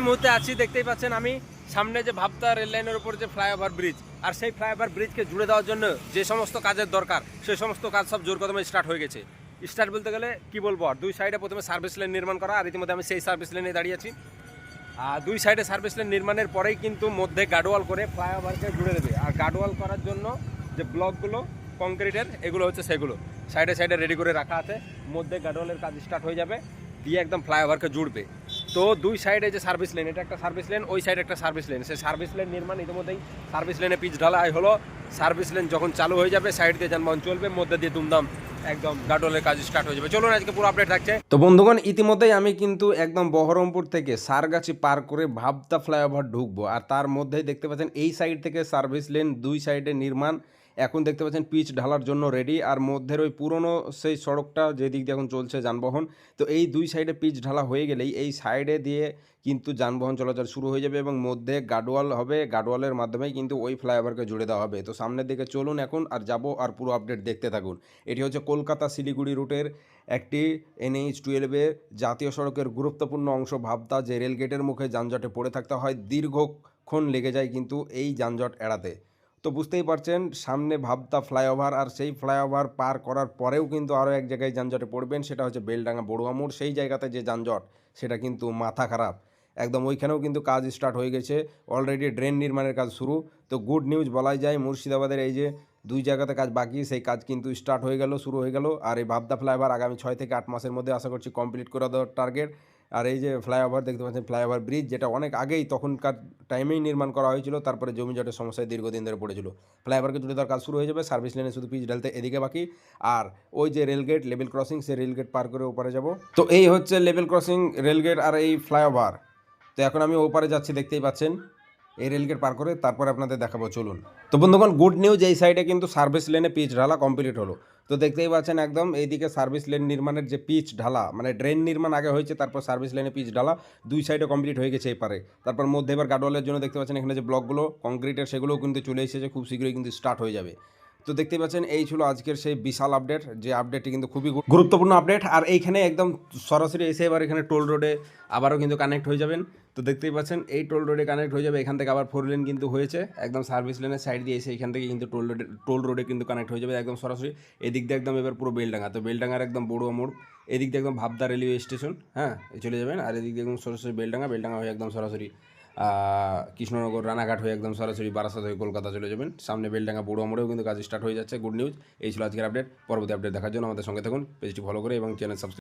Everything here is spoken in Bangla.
এই মুহূর্তে আছি, দেখতেই পাচ্ছেন আমি। সামনে যে ভাবতা রেল লাইনের উপর যে ফ্লাইওভার ব্রিজ আর সেই ফ্লাইওভার ব্রিজকে জুড়ে দেওয়ার জন্য যে সমস্ত কাজের দরকার, সেই সমস্ত কাজ সব জোর কদমে স্টার্ট হয়ে গেছে। স্টার্ট বলতে গেলে কি বলব, আর দুই সাইডে প্রথমে সার্ভিস লেন নির্মাণ করা, আর ইতিমধ্যে আমি সেই সার্ভিস লেনে দাঁড়িয়ে আছি। আর দুই সাইডে সার্ভিস লেন নির্মাণের পরেই কিন্তু মধ্যে গার্ডওয়াল করে ফ্লাইওভারকে জুড়ে দেবে। আর গার্ডওয়াল করার জন্য যে ব্লকগুলো কংক্রিটের এগুলো হচ্ছে সেগুলো। সাইডে সাইডে রেডি করে রাখা আছে। মধ্যে গার্ডওয়ালের কাজ স্টার্ট হয়ে যাবে, দিয়ে একদম ফ্লাইওভারকে জুড়বে। তো দুই সাইডে যে সার্ভিস লেন এটা একটা সার্ভিস লেন ওই সাইডে একটা সার্ভিস লেন সেই সার্ভিস লেন নির্মাণ ইতিমধ্যেই সার্ভিস লেনে পিচ ঢালাই হলো। সার্ভিস লেন যখন চালু হয়ে যাবে সাইড দিয়ে যানবাহন চলবে, মধ্যে দিয়ে দুমদাম একদম গাডোলের কাজ স্টার্ট হয়ে যাবে। চলুন, আজকে পুরো আপডেট থাকছে। তো বন্ধুগণ, ইতিমধ্যেই আমি কিন্তু একদম বহরমপুর থেকে সারগাছি পার করে ভাবতা ফ্লাইওভার ঢুকবো। আর তার মধ্যেই দেখতে পাচ্ছেন, এই সাইড থেকে সার্ভিস লেন দুই সাইডে নির্মাণ। এখন দেখতে পাচ্ছেন পিচ ঢালার জন্য রেডি আর মধ্যের ওই পুরনো সেই সড়কটা যেদিক দিয়ে এখন চলছে যানবাহন, তো এই দুই সাইডে পিচ ঢালা হয়ে গেলেই এই সাইডে দিয়ে কিন্তু যানবাহন চলাচল শুরু হয়ে যাবে এবং মধ্যে গার্ডওয়াল হবে গার্ডওয়ালের মাধ্যমেই কিন্তু ওই ফ্লাইওভারকে জুড়ে দেওয়া হবে। তো সামনের দিকে চলুন এখন, আর যাব আর পুরো আপডেট দেখতে থাকুন। এটি হচ্ছে কলকাতা শিলিগুড়ি রুটের একটি এনএইচ টুয়েলভে জাতীয় সড়কের গুরুত্বপূর্ণ অংশ ভাবতা, যে রেলগেটের মুখে যানজটে পড়ে থাকতে হয়, দীর্ঘক্ষণ লেগে যায় কিন্তু এই যানজট এড়াতে। তো বুঝতেই পারছেন, সামনে ভাবতা ফ্লাইওভার আর সেই ফ্লাইওভার পার করার পরেও কিন্তু আরও এক জায়গায় যানজটে পড়বেন, সেটা হচ্ছে বেলডাঙ্গা বড়ুয়া মোড়। সেই জায়গাতে যে যানজট, সেটা কিন্তু মাথা খারাপ। একদম ওইখানেও কিন্তু কাজ স্টার্ট হয়ে গেছে। অলরেডি ড্রেন নির্মাণের কাজ শুরু। তো গুড নিউজ বলাই যায়, মুর্শিদাবাদের এই যে দুই জায়গাতে কাজ বাকি, সেই কাজ কিন্তু স্টার্ট হয়ে গেল, শুরু হয়ে গেল। আর এই ভাবদা ফ্লাইওভার আগামী ছয় থেকে আট মাসের মধ্যে আশা করছি কমপ্লিট করে দেওয়ার টার্গেট আর এই যে ফ্লাইওভার দেখতে পাচ্ছেন, ফ্লাইওভার ব্রিজ যেটা অনেক আগেই তখনকার টাইমেই নির্মাণ করা হয়েছিল, তারপরে জমি জটের সমস্যায় দীর্ঘদিন ধরে পড়েছিল। ফ্লাইওভারকে জুড়ে তার কাজ শুরু হয়ে যাবে, সার্ভিস লাইনে শুধু পিচ ঢালতে এদিকে বাকি, আর ওই যে রেলগেট লেভেল ক্রসিং, সেই রেলগেট পার করে ওপারে যাব। তো এই হচ্ছে লেভেল ক্রসিং রেলগেট আর এই ফ্লাইওভার। তো এখন আমি ওপারে যাচ্ছি, দেখতেই পাচ্ছেন। এই রেলগেট পার করে তারপরে আপনাদের দেখাবো, চলুন। তো বন্ধুগণ গুড নিউজ এই সাইডে কিন্তু সার্ভিস লেনে পিচ ঢালা কমপ্লিট হলো। তো দেখতেই পাচ্ছেন একদম এইদিকে সার্ভিস লেন নির্মাণের যে পিচ ঢালা মানে ড্রেন নির্মাণ আগে হয়েছে, তারপর সার্ভিস লেনে পিচ ঢালা, দুই সাইডে কমপ্লিট হয়ে গেছে এপারে। তারপর মধ্যে এবার গার্ডওয়ালের জন্য দেখতে পাচ্ছেন এখানে যে ব্লকগুলো কংক্রিটের সেগুলোও কিন্তু চলে এসেছে, খুব শীঘ্রই কিন্তু স্টার্ট হয়ে যাবে। তো দেখতেই পাচ্ছেন, এই ছিল আজকের সেই বিশাল আপডেট যে আপডেটটি কিন্তু খুবই গুরুত্বপূর্ণ আপডেট আর এইখানে একদম সরাসরি এসে এবার এখানে টোল রোডে আবারও কিন্তু কানেক্ট হয়ে যাবেন। তো দেখতেই পাচ্ছেন, এই টোল রোডে কানেক্ট হয়ে যাবে, এখান থেকে আবার ফোর লেন কিন্তু হয়েছে। একদম সার্ভিস লেনের সাইড দিয়ে এসে এখান থেকে কিন্তু টোল রোডে টোল রোডে কিন্তু কানেক্ট হয়ে যাবে একদম সরাসরি। এদিক দিয়ে একদম এবার পুরো বেলডাঙ্গা। তো বেলডাঙ্গার একদম বড় মোড়। এদিক দিয়ে একদম ভাবদা রেলওয়ে স্টেশন হ্যাঁ চলে যাবেন। আর এদিক দিয়ে একদম সরাসরি বেলডাঙ্গা বেলডাঙ্গা হয়ে একদম সরাসরি কৃষ্ণনগর, রানাঘাট হয়ে একদম সরাসরি বারাসাত হয়ে কলকাতা চলে যাবেন। সামনে বেলডাঙ্গা বড় আমরেও কিন্তু কাজ স্টার্ট হয়ে যাচ্ছে। গুড নিউজ এই ছিল আজকের আপডেট পরবর্তী আপডেট দেখার জন্য আমাদের সঙ্গে থাকুন। পেজটি ফলো করে এবং চ্যানেল সাবস্ক্রাইব